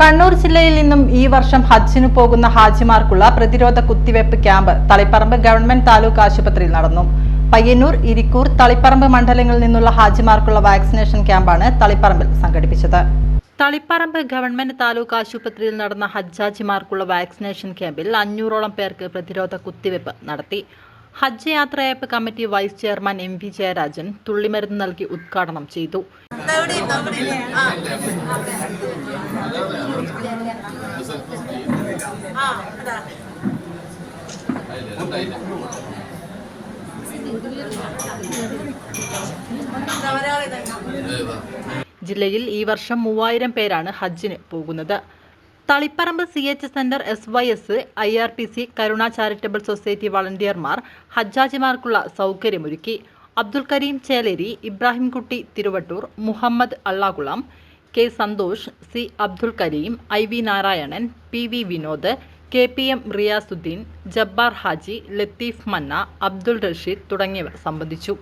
കണ്ണൂർ ജില്ലയിൽ നിന്നും ഈ വർഷം ഹജ്ജിന് പോകുന്ന ഹാജിമാർക്കുള്ള പ്രതിരോധ കുത്തിവയ്പ് ക്യാമ്പ് തളിപ്പറമ്പ് ഗവൺമെന്റ് താലൂക്ക് ആശുപത്രിയിൽ നടന്നു. പയ്യന്നൂർ ഇരിക്കൂർ തളിപ്പറമ്പ് മണ്ഡലങ്ങളിൽ നിന്നുള്ള ഹാജിമാർക്കുള്ള വാക്സിനേഷൻ ക്യാമ്പാണ് തളിപ്പറമ്പിൽ സംഘടിപ്പിച്ചത്. തളിപ്പറമ്പ് ഗവൺമെന്റ് താലൂക്ക് ആശുപത്രിയിൽ നടന്ന ഹജ്ജാജിമാർക്കുള്ള വാക്സിനേഷൻ ക്യാമ്പിൽ അഞ്ഞൂറോളം പേർക്ക് പ്രതിരോധ കുത്തിവയ്പ് നടത്തി. ഹജ്ജ് യാത്രയയപ്പ് committee vice chairman M V Jayarajan തുള്ളിമരുന്ന് നൽകി ഉദ്ഘാടനം ചെയ്തു. ജില്ലയിൽ ഈ വർഷം മൂവായിരം പേരാണ് ഹജ്ജിന് പോകുന്നത്. Taliparamba C H centre S Y S I R P C Karuna charitable society വളണ്ടിയർമാർ ഹജ്ജാജിമാർക്കുള്ള സൗകര്യമൊരുക്കി. Abdul Karim Cheleri Ibrahimkutty Thiruvattoor Muhammad Allakulam K Santhosh C Abdul Karim I V Narayanan P V Vinod K P M Riyasuddin Jabbar Haji Latheef Manna Abdul Rasheed തുടങ്ങിയവർ സംബന്ധിച്ചു.